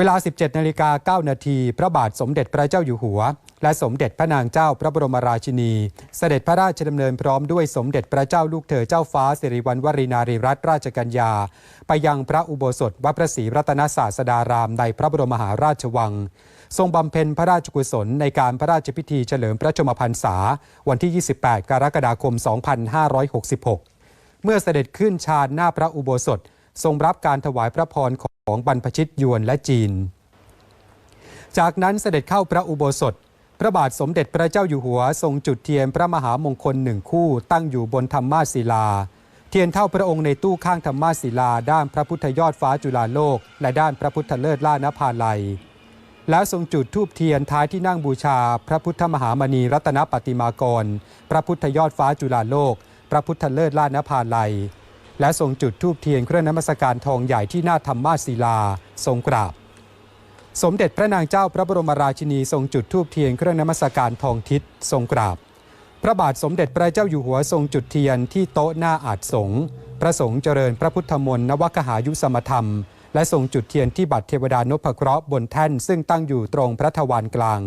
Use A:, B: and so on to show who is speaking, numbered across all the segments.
A: เวลา 17นาฬิกา9นาทีพระบาทสมเด็จพระเจ้าอยู่หัว และสมเด็จพระนางเจ้าพระบรมราชินี เสด็จพระราชดำเนินพร้อมด้วยสมเด็จพระเจ้าลูกเธอเจ้าฟ้าสิริวัณวรีนารีรัตนราชกัญญา ไปยังพระอุโบสถวัดพระศรีรัตนศาสดารามในพระบรมมหาราชวัง ทรงบำเพ็ญพระราชกุศลในการพระราชพิธีเฉลิมพระชมพรรษา วันที่ 28 กรกฎาคม 2566 เมื่อเสด็จขึ้นชาญหน้าพระอุโบสถ ทรงรับการถวายพระพรของบรรพชิตยวนและจีน จากนั้นเสด็จเข้าพระอุโบสถ พระบาทสมเด็จพระเจ้าอยู่หัว ทรงจุดเทียนพระมหามงคลหนึ่งคู่ตั้งอยู่บนธรรมาศิลา เทียนเท่าพระองค์ในตู้ข้างธรรมาศิลา ด้านพระพุทธยอดฟ้าจุฬาโลก และด้านพระพุทธเลิศล่านภาลัย แล้วทรงจุดธูปเทียนท้ายที่นั่งบูชา พระพุทธมหามณีรัตนปฏิมากร พระพุทธยอดฟ้าจุฬาโลก พระพุทธเลิศล่านภาลัย และทรงจุดธูปเทียนเครื่องนมัสการทองใหญ่ที่หน้าธรรมาศิลา ทรงกราบ สมเด็จพระนางเจ้าพระบรมราชินีทรงจุดธูปเทียนเครื่องนมัสการทองทิศทรงกราบ พระบาทสมเด็จพระเจ้าอยู่หัวทรงจุดเทียนที่โต๊ะหน้าอาจสงพระสงฆ์เจริญพระพุทธมนต์นวคหายุสมธรรม และทรงจุดเทียนที่บัตรเทวดานพเคราะห์บนแท่นซึ่งตั้งอยู่ตรงพระทวารกลาง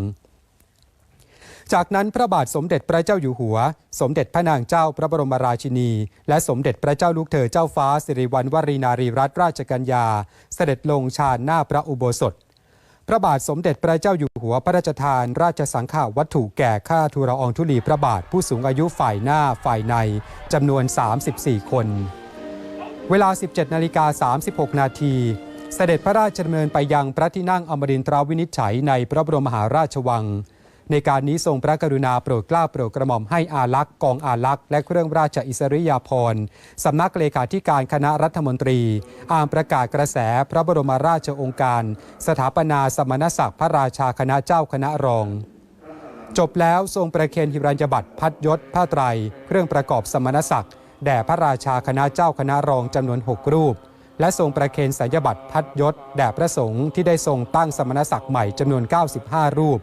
A: จากนั้นพระบาทสมเด็จพระเจ้าอยู่หัว สมเด็จพระนางเจ้าพระบรมราชินี และสมเด็จพระเจ้าลูกเธอเจ้าฟ้าสิริวัณวรีนารีรัตนราชกัญญา เสด็จลงชาญหน้าพระอุโบสถ พระบาทสมเด็จพระเจ้าอยู่หัวพระราชทาน ราชสังฆาวัตถุแก่ข้าทูลอองธุลีพระบาทผู้สูงอายุฝ่ายหน้าฝ่ายในจำนวน 34 คน เวลา 17นาฬิกา36 นาทีเสด็จพระราชดำเนินไปยังพระที่นั่งอมรินทราวินิจฉัยในพระบรมมหาราชวัง ในการนี้ทรงพระกรุณาโปรดเกล้าโปรดกระหม่อมให้อาลักษ์กองอาลักษ์และเครื่องราชอิสริยาภรณ์สำนักเลขาธิการคณะรัฐมนตรีอ่านประกาศกระแสพระบรมราชองค์การ สถาปนาสมณศักดิ์พระราชาคณะเจ้าคณะรองจบแล้วทรงประเคนหิรัญญบัตรพัดยศผ้าไตร เครื่องประกอบสมณศักดิ์แด่พระราชาคณะเจ้าคณะรองจำนวน 6 รูป และทรงประเคนสัญญบัตรพัดยศแด่พระสงฆ์ที่ได้ทรงตั้งสมณศักดิ์ใหม่จำนวน 95 รูป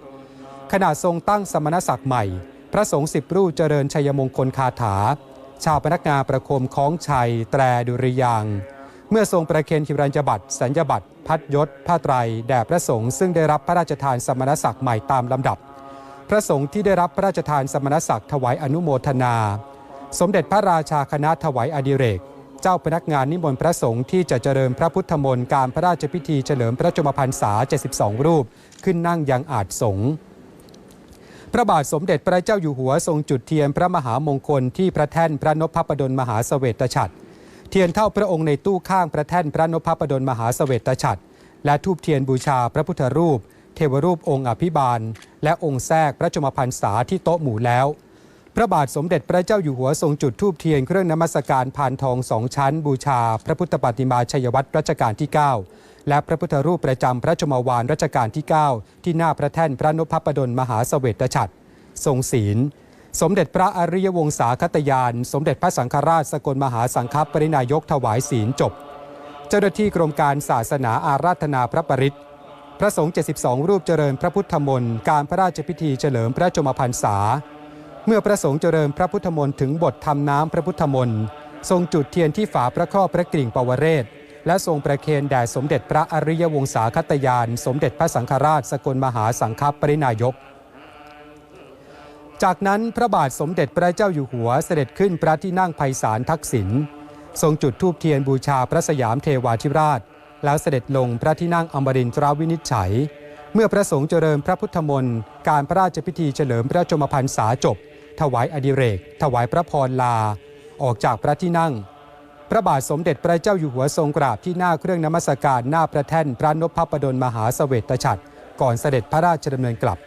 A: ขณะทรงตั้งสมณศักดิ์ใหม่ พระสงฆ์สิบรูปเจริญชัยมงคลคาถา ชาวพนักงานประโคมคล้องชัย แตรดุริยางเมื่อทรงประเคนหิรัญญบัตรสัญญบัตรพัดยศผ้าไตรแด่พระสงฆ์ซึ่งได้รับพระราชทานสมณศักดิ์ใหม่ตามลำดับ พระสงฆ์ที่ได้รับพระราชทานสมณศักดิ์ถวายอนุโมทนา สมเด็จพระราชาคณะถวายอดิเรก เจ้าพนักงานนิมนต์พระสงฆ์ที่จะเจริญพระพุทธมนต์การพระราชพิธีเฉลิมพระชนมพรรษา 72 รูป ขึ้นนั่งยังอาจสงฆ์ พระบาทสมเด็จพระเจ้าอยู่หัวทรงจุดเทียนพระมหามงคลที่พระแท่นพระนพพดลมหาเสวตฉัตรเทียนเท่าพระองค์ในตู้ข้างพระแท่นพระนพพดลมหาเสวตฉัตรและทูบเทียนบูชาพระพุทธรูป เทวรูปองค์อภิบาล และองค์แทรกพระชมพรรษาที่โต๊ะหมู่แล้ว พระบาทสมเด็จพระเจ้าอยู่หัวทรงจุดธูปเทียนเครื่องนมัสการพานทองสองชั้น บูชา พระพุทธปฏิมาชัยวัตรรัชกาลที่ 9 และพระพุทธรูปประจำพระชมวานรัชกาลที่ 9 ที่หน้าพระแท่นพระนพพดลมหาเสวตฉัตรทรงศีล สมเด็จพระอริยวงศาคตยาน สมเด็จพระสังฆราชสกลมหาสังฆปรินายกถวายศีลจบ เจ้าหน้าที่กรมการศาสนาอาราธนาพระปริตรพระสงฆ์ 72 รูปเจริญพระพุทธมนต์การพระราชพิธีเฉลิมพระชมพรรษา เมื่อพระสงฆ์เจริญพระพุทธมนต์ถึงบททำน้ำพระพุทธมนต์ทรงจุดเทียนที่ฝาพระครอบพระกริ่งปวเรศ และทรงประเคนแด่สมเด็จพระอริยวงศาคตยาน สมเด็จพระสังฆราชสกลมหาสังฆปรินายก จากนั้นพระบาทสมเด็จพระเจ้าอยู่หัวเสด็จขึ้นพระที่นั่งไพศาลทักษิณทรงจุดธูปเทียนบูชาพระสยามเทวาธิราช แล้วเสด็จลงพระที่นั่งอมรินทราวินิจฉัย เมื่อพระสงฆ์เจริญพระพุทธมนต์การพระราชพิธีเฉลิมพระชมพรรษาจบ ถวายอดิเรก ถวายพระพรลา ออกจากพระที่นั่ง พระบาทสมเด็จพระเจ้าอยู่หัวทรงกราบที่หน้าเครื่องนมัสการหน้าพระแท่นพระนพพดลมหาเสวตฉัตรก่อนเสด็จพระราชดำเนินกลับ